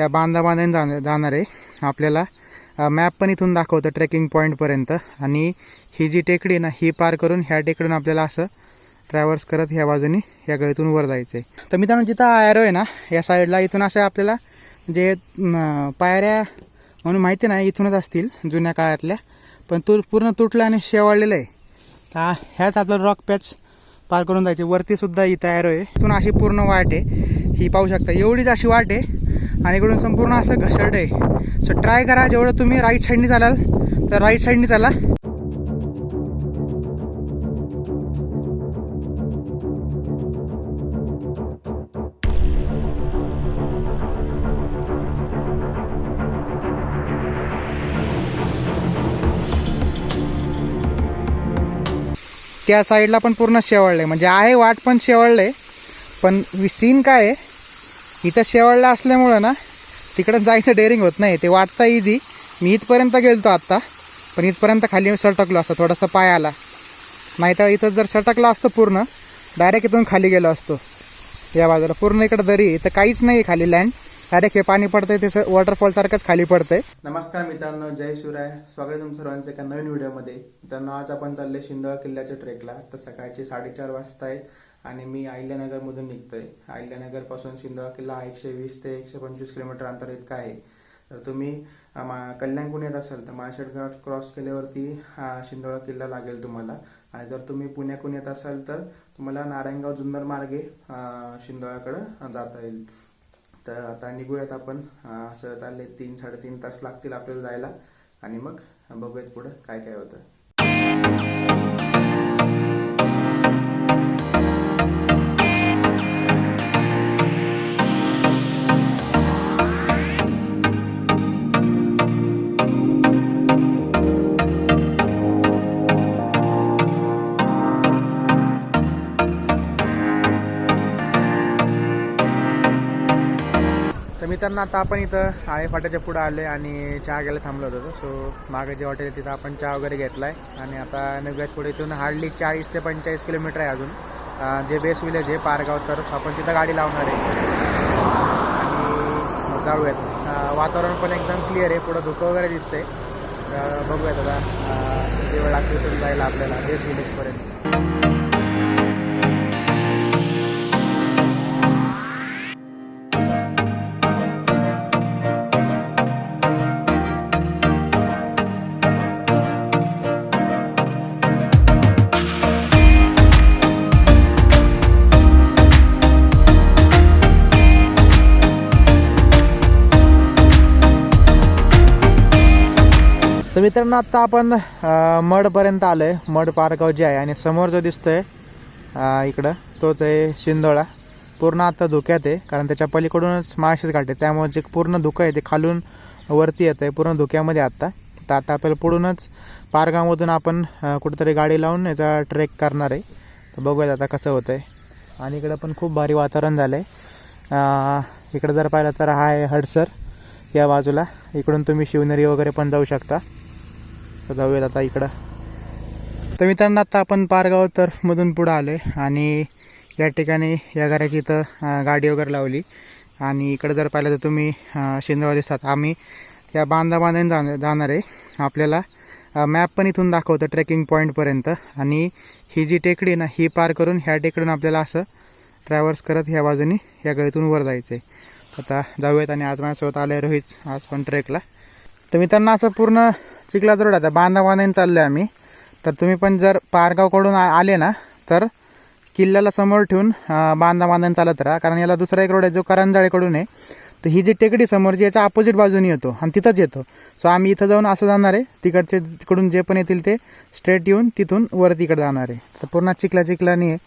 या बांधा बांधाने जाणार जाणार आहे. आपल्याला मॅप पण इथून दाखवतं ट्रेकिंग पॉईंटपर्यंत आणि ही जी टेकडी आहे ना ही पार करून ह्या टेकडून आपल्याला असं ट्रॅव्हल्स करत ह्या बाजूने या गळीतून वर जायचं आहे. तर मित्रांनो जिथं ॲरो आहे ना या साईडला इथून असं आपल्याला जे पायऱ्या म्हणून माहिती नाही इथूनच असतील जुन्या काळातल्या. पण तू पूर्ण तुटलं आणि शेवाळलेलं आहे. तर ह्याच आपलं रॉक पॅच पार करून जायचे. वरतीसुद्धा इथं ॲरो आहे. इथून अशी पूर्ण वाट आहे. ही पाहू शकता एवढीच अशी वाट आहे. आणि इकडून संपूर्ण असं घसरड आहे. सो ट्राय करा जेवढं तुम्ही राईट साईडनी चालाल तर राईट साईडनी चाला. त्या साईडला पण पूर्ण शेवळलं आहे म्हणजे आहे वाट पण शेवाळलं आहे पण सीन काय आहे? इथं शेवळला असल्यामुळं ना तिकडं जायचं डेअरिंग होत नाही. ते वाटतं इझी मी इथपर्यंत गेलतो आत्ता पण इथपर्यंत खाली सटकलो असतो थोडासा पाय आला नाही तर इथं जर सटकला असतो पूर्ण डायरेक्ट इथून खाली गेलो असतो. या बाजूला पूर्ण इकडं दरी इथं काहीच नाही खाली लँड डायरेक्ट हे पाणी पडतंय ते वॉटरफॉल सारखंच खाली पडतंय. नमस्कार मित्रांनो जय शिवराय. स्वागत आहे तुमचं सर्वांचं एका नवीन व्हिडिओमध्ये मित्रांनो आज आपण चालले शिंदळ किल्ल्याच्या ट्रेकला तर सकाळचे साडेचार वाजता आहेत आणि मी अहिल्यानगरमधून निघतोय. अहिल्यानगरपासून सिंधवा किल्ला एकशे वीस ते एकशे पंचवीस किलोमीटर अंतर इतका आहे. तर तुम्ही मा- कल्याणकडून येत असाल तर माळशेड घाट क्रॉस केल्यावरती हा शिंदोळा किल्ला लागेल तुम्हाला. आणि जर तुम्ही पुण्याकडून येत असाल तर तुम्हाला नारायणगाव जुन्नर मार्गे शिंदोळ्याकडं जाता येईल. तर आता निघूयात आपण. असं चालले तीन साडेतीन तास लागतील आपल्याला जायला. आणि मग बघूयात पुढं काय काय होतं. मित्रांनो आता आपण इथं आळे फाट्याच्या पुढं आले आणि चहा घ्यायला थांबलो होतो सो मागे जे हॉटेल तिथं आपण चहा वगैरे घेतलाय. आणि आता नव्यात पुढे इथून हार्डली चाळीस ते पंचेचाळीस किलोमीटर आहे अजून. जे बेस विलेज आहे पारगाव तर आपण तिथं गाडी लावणार आहे. आणि जाऊयात. वातावरण पण एकदम क्लिअर आहे. पुढं धुकं वगैरे दिसते बघूयात आता किती वेळ लागतो इथून जायला आपल्याला बेस विलेजपर्यंत तर मित्रांनो आत्ता आपण मडपर्यंत आलो आहे मड पारगाव जे आहे आणि समोर जो दिसतोय आहे इकडं तोच आहे शिंदोळा. पूर्ण आता धुक्यात आहे कारण त्याच्या पलीकडूनच माळशेच घाट आहे त्यामुळे जे पूर्ण धुकं आहे ते खालून वरती येतं आहे पूर्ण धुक्यामध्ये आत्ता तर आता आपल्याला पुढूनच पारगावमधून आपण कुठेतरी गाडी लावून याचा ट्रेक करणार आहे. तर बघूयात आता कसं होतं आहे आणि इकडं पण खूप भारी वातावरण झालं आहे इकडं जर पाहिलं तर हा आहे हडसर या बाजूला. इकडून तुम्ही शिवनेरी वगैरे पण जाऊ शकता. तर जाऊयात आता इकडं. तर मित्रांनो आता आपण पारगाव तर्फमधून पुढं आलो आहे आणि या ठिकाणी या घराची इथं गाडी वगैरे लावली. आणि इकडं जर पाहिलं तर तुम्ही अं, शिंदवा दिसतात. आम्ही या बांधा बांधाने जाणार जाणार आहे. आपल्याला मॅप पण इथून दाखवतं ट्रेकिंग पॉईंटपर्यंत आणि ही जी टेकडी आहे ना ही पार करून ह्या टेकडून आपल्याला असं ट्रॅव्हल्स करत ह्या बाजूने या गळीतून वर जायचं आहे आता जाऊयात आणि आज माझ्यासोबत आलं आहे रोहित आज पण ट्रेकला तर मित्रांनो असं पूर्ण चिखलाच रोड आता बांधा बांधाने चाललो आहे आम्ही. तर तुम्ही पण जर पारगावकडून आ- आले ना तर किल्ल्याला समोर ठेवून बांधा बांधाने चालत राहा. कारण याला दुसरा एक रोड आहे जो करंजाळेकडून आहे. तर ही जी टेकडी समोर जी याच्या अपोजिट बाजूने येतो आणि तिथंच येतो. सो आम्ही इथं जाऊन असं जाणार आहे. तिकडचे तिकडून जे पण येतील ते स्ट्रेट येऊन तिथून वर तिकडे जाणार आहे. तर पूर्ण चिखला चिखलानी आहे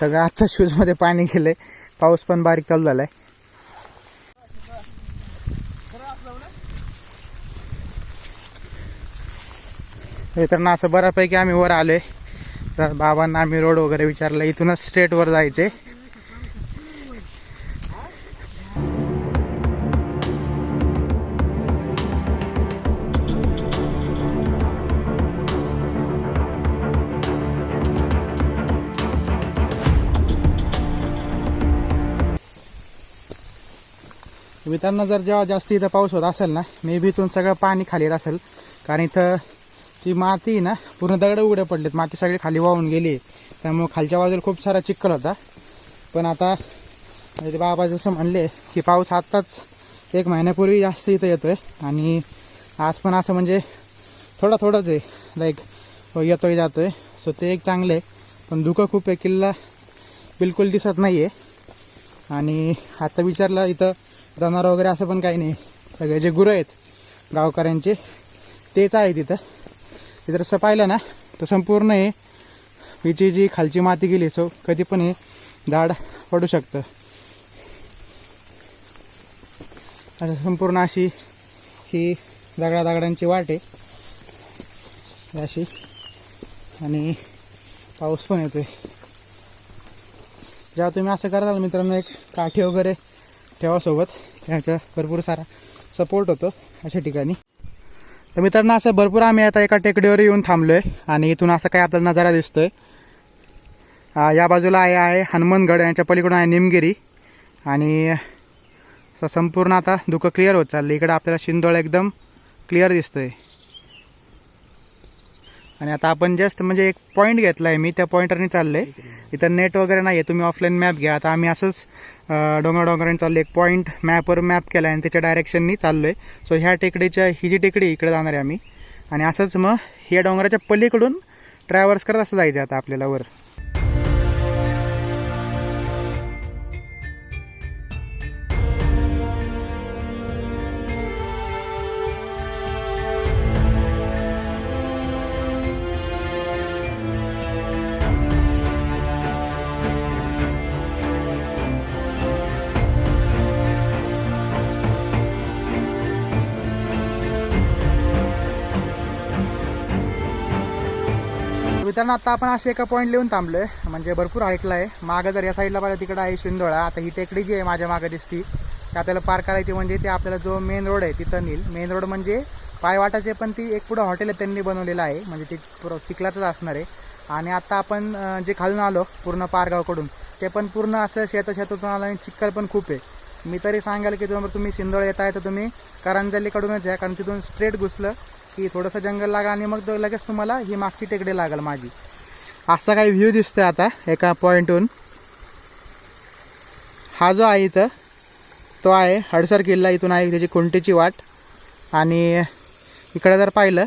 सगळं आत्ता शूजमध्ये पाणी गेलं आहे पाऊस पण बारीक चालू झाला आहे मित्रांनो असं बऱ्यापैकी आम्ही वर आलोय. तर बाबांना आम्ही रोड वगैरे विचारला इथूनच स्ट्रेट वर जायचे मित्रांनो जर जेव्हा जास्त इथं पाऊस होत असेल ना मे बी इथून सगळं पाणी खाली येत असेल. कारण इथं ती माती ना पूर्ण दगड उघड्या पडलेत. माती सगळी खाली वाहून गेली त्यामुळे खालच्या बाजूला खूप सारा चिखल होता. पण आता म्हणजे ते बाबा जसं म्हणले की पाऊस आत्ताच एक महिन्यापूर्वी जास्त इथं येतो आहे आणि आज पण असं म्हणजे थोडा थोडंच आहे. लाईक येतो आहे जातो आहे सो ते एक चांगलं आहे. पण दुःख खूप आहे. किल्ला बिलकुल दिसत नाही आहे आणि आता विचारलं इथं जनावर वगैरे असं पण काही नाही. सगळे जे गुरं आहेत गावकऱ्यांचे तेच आहे तिथं मित्र असं पाहिलं ना तर संपूर्ण हे हिची जी खालची माती गेली सो कधी पण हे झाड पडू शकतं. असं संपूर्ण अशी ही दगडा दगडांची वाट आहे. अशी. आणि पाऊस पण येतोय. जेव्हा तुम्ही असं कराल मित्रांनो एक काठी वगैरे ठेवा सोबत. त्याचा भरपूर सारा सपोर्ट होतो अशा ठिकाणी. तर मित्रांनो असं भरपूर आम्ही आता एका टेकडीवर येऊन थांबलो आहे आणि इथून असं काही आपल्याला नजारा दिसतो आहे या बाजूला आहे आहे हनुमानगड यांच्या पलीकडून आहे निमगिरी. आणि असं संपूर्ण आता धुकं क्लिअर होत चाललं इकडं आपल्याला शिंदोळ एकदम क्लिअर दिसतोय. आणि आता आपण जस्ट म्हणजे एक पॉईंट घेतला आहे मी त्या पॉईंटरने चाललं आहे इथं नेट वगैरे नाही आहे तुम्ही ऑफलाईन मॅप घ्या. आता आम्ही असंच डोंगराडोंगराने डोंगर डोंगराने चाललो एक पॉईंट मॅपवर मॅप केला आहे आणि त्याच्या डायरेक्शननी चाललो आहे सो ह्या टेकडीच्या ही जी टेकडी इकडे जाणार आहे आम्ही. आणि असंच मग ह्या डोंगराच्या पलीकडून ट्रॅव्हल्स करत असं जायचं आता आपल्याला वर. आता आपण असे एका पॉईंट लिहून थांबलो आहे म्हणजे भरपूर हाईटला आहे मागं जर या साईडला पाहिलं तिकडं आहे शिंदोळा. आता ही टेकडी जी आहे माझ्या मागं दिसती ती आपल्याला पार करायची म्हणजे ते आपल्याला जो मेन रोड आहे तिथं नेईल. मेन रोड म्हणजे पायवाटाचे पण ती एक पुढं हॉटेल आहे त्यांनी बनवलेलं आहे. म्हणजे ते पुरं चिखलातच असणार आहे. आणि आता आपण जे खालून आलो पूर्ण पारगावकडून ते पण पूर्ण असं शेत शेतातून आलं आणि चिखल पण खूप आहे. मी तरी सांगाल की तुम्ही तुम्ही सिंदोळ येत आहे तर तुम्ही करंजलीकडूनच या. कारण तिथून स्ट्रेट घुसलं की थोडंसं जंगल लागलं आणि मग लगेच तुम्हाला ही मागची टेकडे लागेल माझी. असा काही व्ह्यू दिसतोय आता एका पॉईंटहून हा जो आहे इथं तो आहे हडसर किल्ला. इथून आहे त्याची खुंटीची वाट. आणि इकडे जर पाहिलं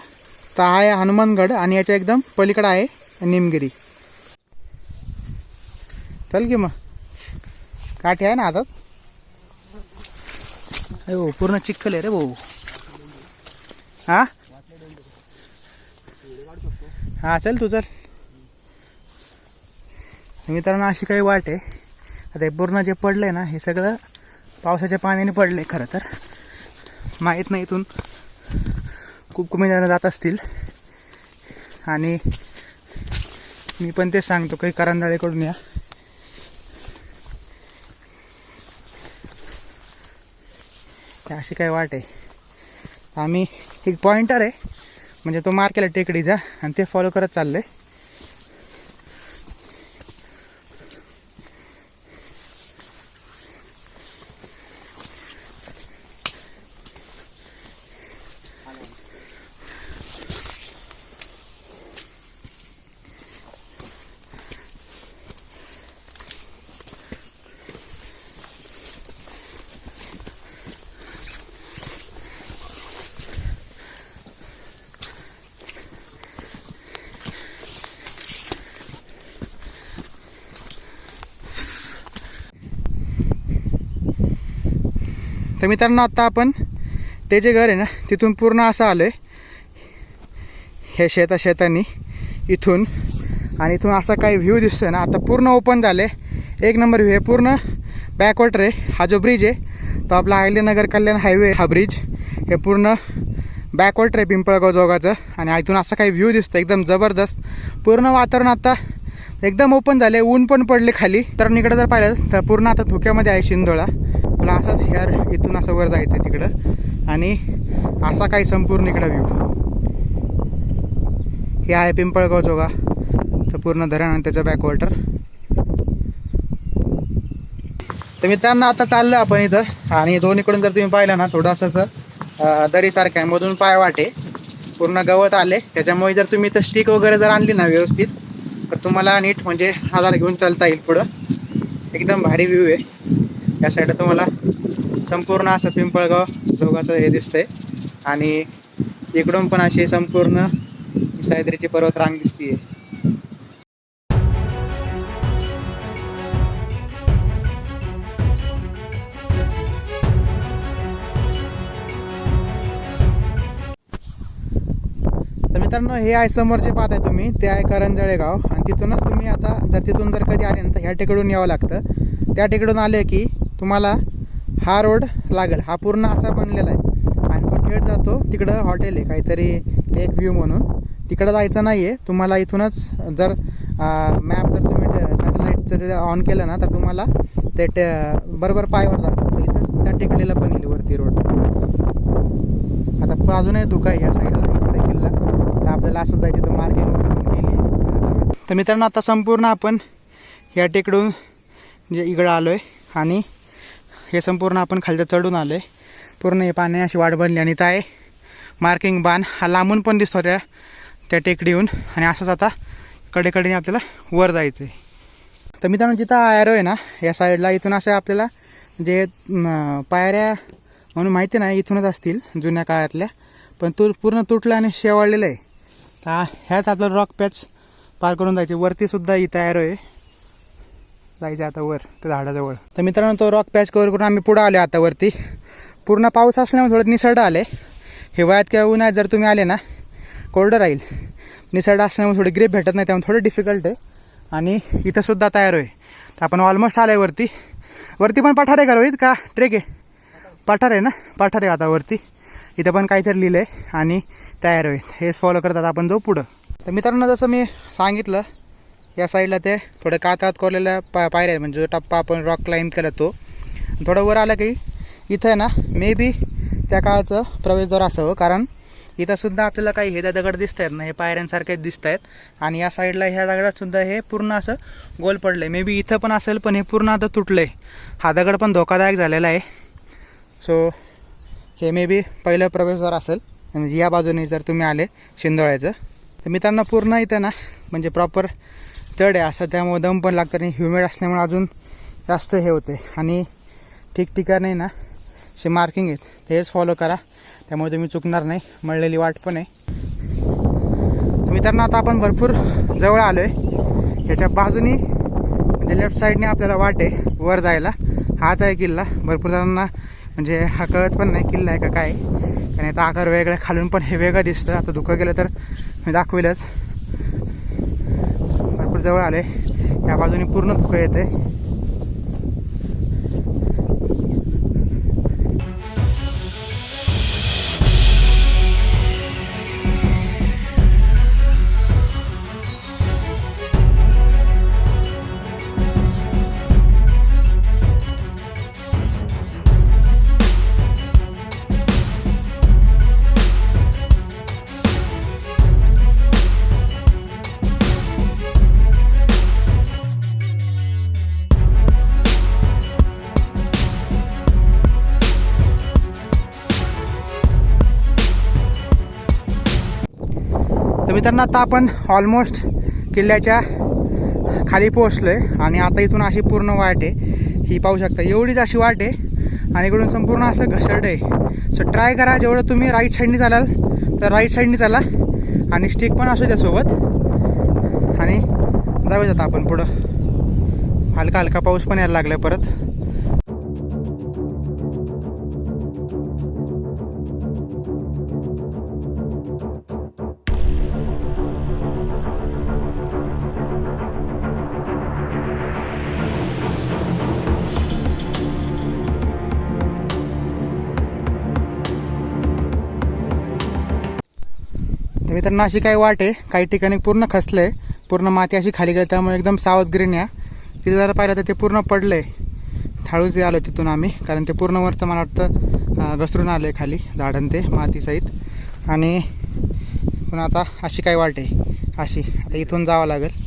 तर हा आहे हनुमानगड आणि याच्या एकदम पलीकडं आहे निमगिरी. चल की मग. काठी आहे ना हातात? अरे हो पूर्ण चिखल आहे रे भाऊ. हां? हां चल तू चल. मित्रांनो अशी काही वाट आहे. आता हे पूर्ण जे पडलंय ना हे सगळं पावसाच्या पाण्याने पडलंय खरं तर. माहीत नाही इथून. खूप कमी जण जात असतील. आणि मी पण तेच सांगतो काही करंदाळेकडून या. अशी काही वाट आहे. आम्ही एक पॉइंटर आहे. म्हणजे तो मार केला टेकडीचा आणि ते फॉलो करत चाललंय. तर मित्रांनो आत्ता आपण ते जे घर आहे ना तिथून पूर्ण असं आलो आहे हे शेता शेतानी इथून आणि इथून असा काही व्ह्यू दिसतोय ना आता पूर्ण ओपन झाले एक नंबर व्ह्यू आहे. पूर्ण बॅकवॉटर आहे. हा जो ब्रिज आहे तो आपला नगर कल्याण हायवे हा ब्रिज हे पूर्ण बॅकवॉटर आहे पिंपळगाव जोगाचं आणि इथून असा काही व्ह्यू दिसतो एकदम जबरदस्त. पूर्ण वातावरण आता एकदम ओपन झाले ऊन पण पडले खाली. तर इकडे जर पाहिलं तर पूर्ण आता धुक्यामध्ये आहे शिंदोळा. असाच हेअर इथून असं वर जायचं आहे तिकडं. आणि असा काही संपूर्ण इकडं व्ह्यू हे आहे पिंपळगाव जोगा तर पूर्ण धरण आणि त्याचं बॅकवॉटर तर मित्रांनो आता चाललो आपण इथं. आणि दोन्हीकडून जर तुम्ही पाहिलं ना थोडंसं दरीसारखं आहे. मधून पाय वाटे. पूर्ण गवत आले. त्याच्यामुळे जर तुम्ही इथं स्टिक वगैरे जर आणली ना व्यवस्थित तर तुम्हाला नीट म्हणजे आधार घेऊन चालता येईल पुढं. एकदम भारी व्ह्यू आहे. या साईडला तुम्हाला संपूर्ण असं पिंपळगाव जोगाचं हे दिसतंय. आणि इकडून पण अशी संपूर्ण सह्याद्रीची पर्वत रांग दिसतीये. तर मित्रांनो हे आहे समोर जे पाहताय तुम्ही. ते आहे करंजळे गाव आणि तिथूनच तुम्ही आता जर तिथून जर कधी आले ना तर ह्या टेकडून यावं लागतं. त्या टेकडून आले की तुम्हाला हा रोड लागेल. हा पूर्ण असा बनलेला आहे. आणि तो थेट जातो तिकडं हॉटेल आहे काहीतरी लेक व्ह्यू म्हणून. तिकडं जायचं नाही आहे तुम्हाला इथूनच जर मॅप जर तुम्ही सॅटेलाईटचं ते ऑन केलं ना तर तुम्हाला ते टे बरोबर पायवर दाखवतं. इथंच त्या टेकडीला पण येईल वरती रोड. आता प- अजूनही धुका आहे या साईडला इकडे किल्ला. तर आपल्याला असं जायचं तर मार्किंग वगैरे तर मित्रांनो आता संपूर्ण आपण या टेकडून जे म्हणजे इकडं आलो आहे आणि हे संपूर्ण आपण खालच्या चढून आलो आहे पूर्ण हे पाणी अशी वाट बनली आणि आहे. मार्किंग बाण. हा लांबून पण दिसतो त्या त्या टेकडीहून. आणि असंच आता कडेकडेने आपल्याला वर जायचं आहे तर मित्रांनो जिथं ॲरो आहे ना या साईडला इथून असं आपल्याला जे पायऱ्या म्हणून माहिती नाही इथूनच असतील जुन्या काळातल्या. पण तू पूर्ण तुटलं आणि शेवाळलेलं आहे. तर ह्याच आपलं रॉक पॅच पार करून जायचे वरतीसुद्धा इथं ॲरो आहे. जायचं आता वर त्या झाडाजवळ. तर मित्रांनो तो रॉक पॅच कवर करून आम्ही पुढं आलो आता वरती. पूर्ण पाऊस असल्यामुळे थोडं निसर्ड आले हिवाळ्यात किंवा उन्हाळ्यात जर तुम्ही आले ना कोरडं राहील. निसर्ड असल्यामुळे थोडी ग्रीप भेटत नाही त्यामुळे थोडं डिफिकल्ट आहे. आणि इथं सुद्धा तयार होईल तर आपण ऑलमोस्ट आलो आहे वरती. वरती पण पठार आहे का रोहित? का ट्रेक आहे? पठार आहे ना? पठार आहे आता वरती. इथं पण काहीतरी लिहिलं आहे आणि तयार होईल हेच फॉलो करतात आपण जाऊ पुढं. तर मित्रांनो जसं मी सांगितलं या साईडला ते थोडं कातात कोरलेल्या पा पायऱ्या म्हणजे जो टप्पा आपण रॉक क्लाइंब केला तो. थोडं वर आलं की इथं आहे ना मे बी त्या काळाचं प्रवेशद्वार असावं कारण इथंसुद्धा आपल्याला काही हे दगड दिसत आहेत ना हे पायऱ्यांसारखेच दिसत आहेत. आणि या साईडला ह्या दगडातसुद्धा हे पूर्ण असं गोल पडलं आहे मे बी इथं पण असेल पण हे पूर्ण आता तुटलं आहे हा दगड पण धोकादायक झालेला आहे. सो हे मे बी पहिलं प्रवेशद्वार असेल. म्हणजे या बाजूने जर तुम्ही आले शिंदोळ्याचं. तर मित्रांनो पूर्ण इथं ना म्हणजे प्रॉपर चढ आहे असं त्यामुळे दम पण लागतं आणि ह्युमिड असल्यामुळे अजून जास्त हे होते. आणि ठिकठिकाणी ना असे मार्किंग आहेत. तेच हेच फॉलो करा. त्यामुळे तुम्ही चुकणार नाही. मळलेली वाट पण आहे. मित्रांनो आता आपण भरपूर जवळ आलो आहे याच्या बाजूनी म्हणजे लेफ्ट साईडने आपल्याला वाट आहे वर जायला. हाच आहे किल्ला. भरपूर जणांना म्हणजे हा कळत पण नाही किल्ला आहे का काय कारण याचा आकार वेगळा खालून पण हे वेगळं दिसतं. आता धुकं गेलं तर मी दाखवेलच. जवळ आले या बाजूने पूर्ण धुकं येते मित्रांनो आता आपण ऑलमोस्ट किल्ल्याच्या खाली पोहोचलो आहे आणि आता इथून अशी पूर्ण वाट आहे. ही पाहू शकता एवढीच अशी वाट आहे आणि इकडून संपूर्ण असं घसरड आहे. सो ट्राय करा जेवढं तुम्ही राईट साईडनी चालाल तर राईट साईडनी चाला. आणि स्टिक पण असू द्या सोबत. आणि जाऊयात आता आपण पुढं. हलका हलका पाऊस पण यायला लागला परत. मित्रांनो अशी काही वाट आहे. काही ठिकाणी पूर्ण खसलं आहे पूर्ण माती अशी खाली गेली त्यामुळे एकदम सावधगिरीने या. तिथे जरा पाहिलं तर ते पूर्ण पडलं आहे थाळूच आलो तिथून आम्ही कारण ते पूर्ण वरचं मला वाटतं घसरून आलं आहे खाली झाडण ते मातीसहित आणि पण आता अशी काही वाट आहे. अशी आता इथून जावं लागेल.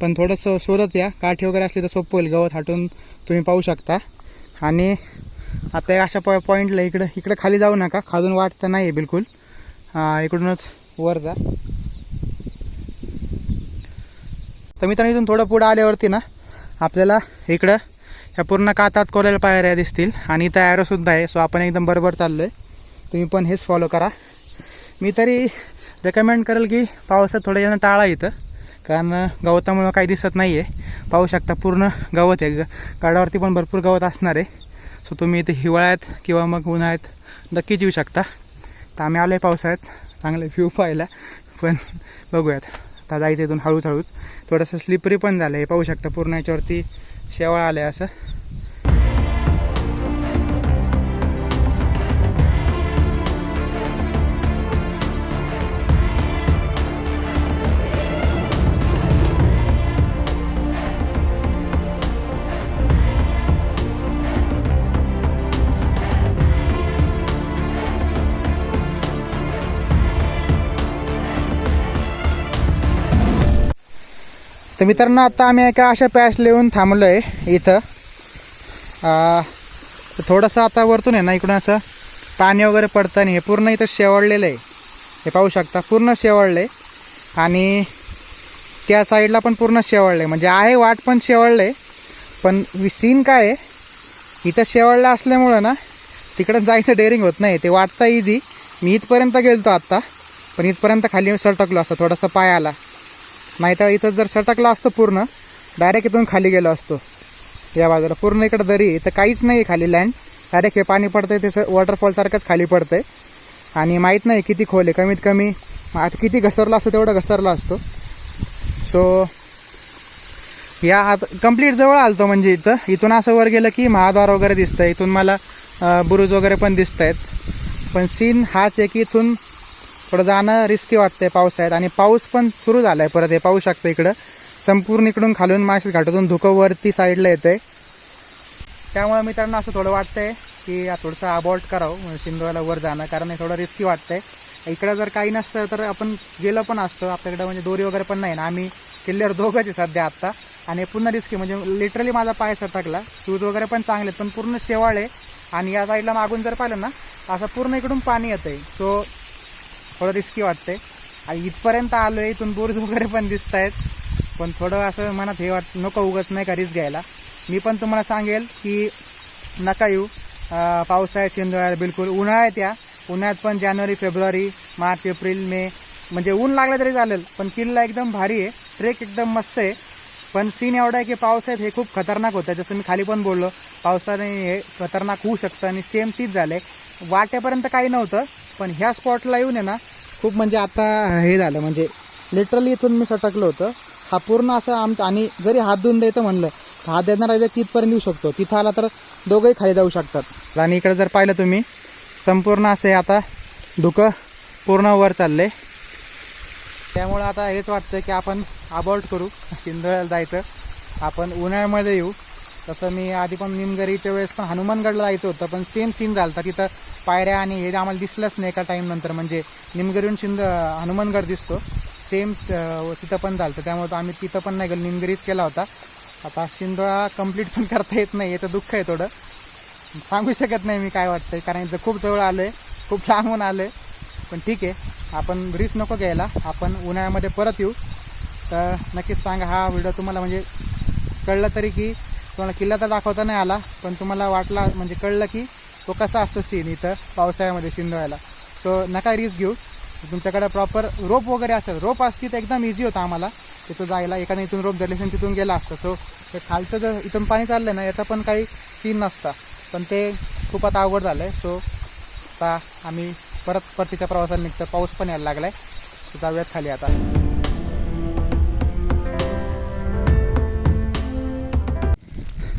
पण थोडंसं शोधत या. काठी वगैरे असली तर सोपं होईल. गवत हाटून तुम्ही पाहू शकता. आणि आता या अशा पॉ पॉईंटला इकडं इकडं खाली जाऊ नका. खालून वाट तर नाही आहे बिलकुल इकडूनच वर जा. तर मित्रांनो इथून थोडं पुढं आल्यावरती ना आपल्याला इकडं ह्या पूर्ण कातात कोरलेल्या पायऱ्या दिसतील. आणि इथं ॲरोसुद्धा आहे. सो आपण एकदम बरोबर चाललो आहे तुम्ही पण हेच फॉलो करा. मी तरी रेकमेंड करेल की पावसात थोडं जण टाळा इथं. कारण गवतामुळं काही दिसत नाही आहे पाहू शकता पूर्ण गवत आहे. गाडावरती पण भरपूर गवत असणार आहे. सो तुम्ही इथे हिवाळ्यात किंवा मग उन्हाळ्यात नक्कीच येऊ शकता. तर आम्ही आलो आहे पावसाळ्यात. चांगले व्ह्यू पाहायला. पण बघूयात. आता जायचं इथून हळूच हळूच. थोडंसं स्लिपरी पण झालं आहे पाहू शकता पूर्ण याच्यावरती शेवाळ आलं आहे असं. तर मित्रांनो आता आम्ही एका अशा पॅच लिहून थांबलो आहे इथं थोडंसं आता वरतून आहे ना इकडून असं पाणी वगैरे पडतं नाही हे पूर्ण इथं शेवळलेलं आहे. हे पाहू शकता पूर्ण शेवळलं आहे आणि त्या साईडला पण पूर्ण शेवळलं आहे म्हणजे आहे वाट पण शेवळलं आहे पण सीन काय आहे इथं शेवळलं असल्यामुळं ना तिकडं जायचं डेअरिंग होत नाही. ते वाटतं इझी मी इथपर्यंत गेलतो आत्ता पण इथपर्यंत खाली सटकलो असं थोडासा पाय आला नाहीतर इथं जर सटकला असतो पूर्ण डायरेक्ट इथून खाली गेलो असतो. या बाजूला पूर्ण इकडं दरी इथं काहीच नाही आहे खाली लँड डायरेक्ट हे पाणी पडतंय ते वॉटरफॉलसारखंच खाली पडतंय. आणि माहीत नाही किती खोल आहे कमीत कमी आता किती घसरला असतो तेवढं घसरला असतो. सो या कंप्लीट जवळ आलतो म्हणजे इथं. इथून असं वर गेलं की महाद्वार वगैरे दिसतं इथून मला बुरुज वगैरे पण दिसत आहेत पण सीन हाच आहे की इथून थोडं जाणं रिस्की वाटतंय पावसाळ्यात आणि पाऊस पण सुरू झाला आहे परत हे पाहू शकतो इकडं. संपूर्ण इकडून खालून माशी घाटातून धुकं वरती साईडला येतंय. त्यामुळे मित्रांनो असं थोडं वाटतंय की थोडंसं अबॉर्ट करावं म्हणजे वर जाणं. कारण हे थोडं रिस्की वाटतंय. इकडं जर काही नसतं तर आपण गेलो पण असतो. आपल्याकडं म्हणजे दोरी वगैरे पण नाही ना. आम्ही किल्ल्यावर दोघंच आहे सध्या आत्ता. आणि पुन्हा रिस्की म्हणजे लिटरली माझा पाय सटकला. शूज वगैरे पण चांगले आहेत पण पूर्ण शेवाळ आहे. आणि या साईडला मागून जर पाहिलं ना असं पूर्ण इकडून पाणी येतं आहे सो थोडं रिस्की वाटते आणि इथपर्यंत आलो आहे इथून बुरुज वगैरे पण दिसत आहेत पण थोडं असं मनात हे वाट नको उगत नाही का रिस्क घ्यायला. मी पण तुम्हाला सांगेल की नका येऊ. पावसाळ्यात शिंदोळ्यात बिलकुल उन्हाळ्यात या. उन्हाळ्यात पण जानेवारी फेब्रुवारी मार्च एप्रिल मे म्हणजे ऊन लागलं तरी चालेल. पण किल्ला एकदम भारी आहे. ट्रेक एकदम मस्त आहे. पण सीन एवढा आहे की पावसाळ्यात हे खूप खतरनाक होतं. जसं मी खाली पण बोललो पावसाने हे खतरनाक होऊ शकतं आणि सेम तीच झालं आहे वाट्यापर्यंत काही नव्हतं पण ह्या स्पॉटला येऊन आहे ना खूप म्हणजे आता हे झालं. म्हणजे लिटरली इथून मी सटकलो होतं. हा पूर्ण असं आमचा आणि जरी हात धुवून द्यायचं म्हणलं तर हात देणारा व्यक्ती तिथपर्यंत येऊ शकतो. तिथं आला तर दोघंही खाली जाऊ शकतात. आणि इकडे जर पाहिलं तुम्ही संपूर्ण असं आता. धुकं पूर्ण वर चाललं आहे त्यामुळं आता हेच वाटतं की आपण अबॉल्ट करू. सिंधुळ्याला जायचं. आपण उन्हाळ्यामध्ये येऊ. तसं मी आधी पण निमगरीच्या वेळेस पण हनुमानगडला जायचं होतं पण सेम सीन झालं होतं. तिथं पायऱ्या आणि हे आम्हाला दिसलंच नाही एका टाईमनंतर म्हणजे निमगरीहून शिंद हनुमानगड दिसतो. सेम तिथं पण झालं होतं. त्यामुळे आम्ही तिथं पण नाही गेलो. निमगिरीच केला होता. आता शिंदोळा कंप्लीट पण करता येत नाही. याचं दुःख आहे थोडं. सांगू शकत नाही मी काय वाटतं कारण इथं खूप जवळ आलं आहे खूप लांबून आलं आहे पण ठीक आहे. आपण रिस्क नको घ्यायला. आपण उन्हाळ्यामध्ये परत येऊ. तर नक्कीच सांगा हा व्हिडिओ तुम्हाला म्हणजे कळलं तरी की तुम्हाला किल्ला तर दाखवता नाही आला पण तुम्हाला वाटला म्हणजे कळलं की तो कसा असतो सीन इथं पावसाळ्यामध्ये शिंदवायला. सो नका रिस्क घेऊ. तुमच्याकडे प्रॉपर रोप वगैरे असेल रोप असती तर एकदम इझी होतं आम्हाला. तिथं जायला एखादा इथून रोप धरले असेल तिथून गेला असतं. सो हे खालचं जर इथून पाणी चाललं ना याचा पण काही सीन नसता. पण ते खूप आता अवघड झालं आहे सो आता आम्ही परत परतीच्या प्रवासाला निघतं पाऊस पण यायला लागला आहे जाऊयात खाली आता.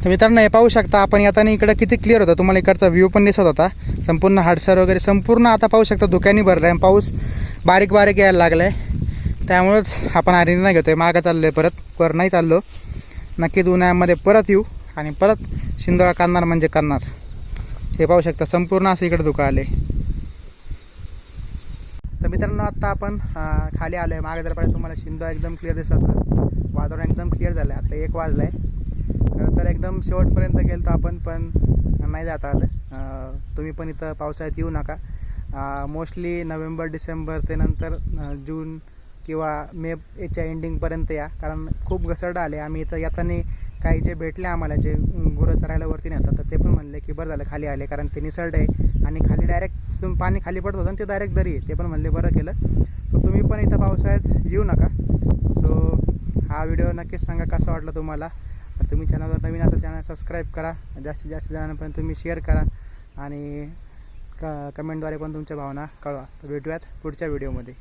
तर मित्रांनो हे पाहू शकता आपण येताना इकडं किती क्लिअर होतं. तुम्हाला इकडचा व्ह्यू पण दिसत होता. संपूर्ण हाडसर वगैरे संपूर्ण आता पाहू शकता धुक्याने भरला आहे पाऊस बारीक बारीक यायला लागला आहे त्यामुळेच आपण आरीने नाही घेतोय. मागं चाललो आहे परत वर नाही चाललो. नक्कीच उन्हाळ्यामध्ये परत येऊ आणि परत शिंदोळा करणार म्हणजे करणार. हे पाहू शकता संपूर्ण असं इकडं धुकं आले तर मित्रांनो आत्ता आपण खाली आलो आहे मागे जर पाहिजे तुम्हाला शिंदो एकदम क्लिअर दिसत वातावरण एकदम क्लिअर झालं आहे आता एक वाजलं आहे खरं तर एकदम शेवटपर्यंत गेलो आपण पण नाही जाता आलं. तुम्ही पण इथं पावसाळ्यात येऊ नका. मोस्टली नोव्हेंबर डिसेंबर ते नंतर जून किंवा मे याच्या एंडिंगपर्यंत या. कारण खूप घसरड आले आम्ही इथं येताना काही जे भेटले आम्हाला जे गुरं चरायला वरती नेतात तर ते पण म्हणले की बरं झालं खाली आले. कारण ते निसरडं आहे आणि खाली डायरेक्ट तुम्ही पाणी खाली पडत होतं आणि ते डायरेक्ट दरी आहे. ते पण म्हणले बरं केलं. सो तुम्ही पण इथं पावसाळ्यात येऊ नका. सो हा व्हिडिओ नक्कीच सांगा कसा वाटला तुम्हाला. तुम्ही चॅनलवर नवीन असेल चॅनल सबस्क्राईब करा. जास्तीत जास्त जणांपर्यंत तुम्ही शेअर करा. आणि क कमेंटद्वारे पण तुमच्या भावना कळवा. तर भेटूयात पुढच्या व्हिडिओमध्ये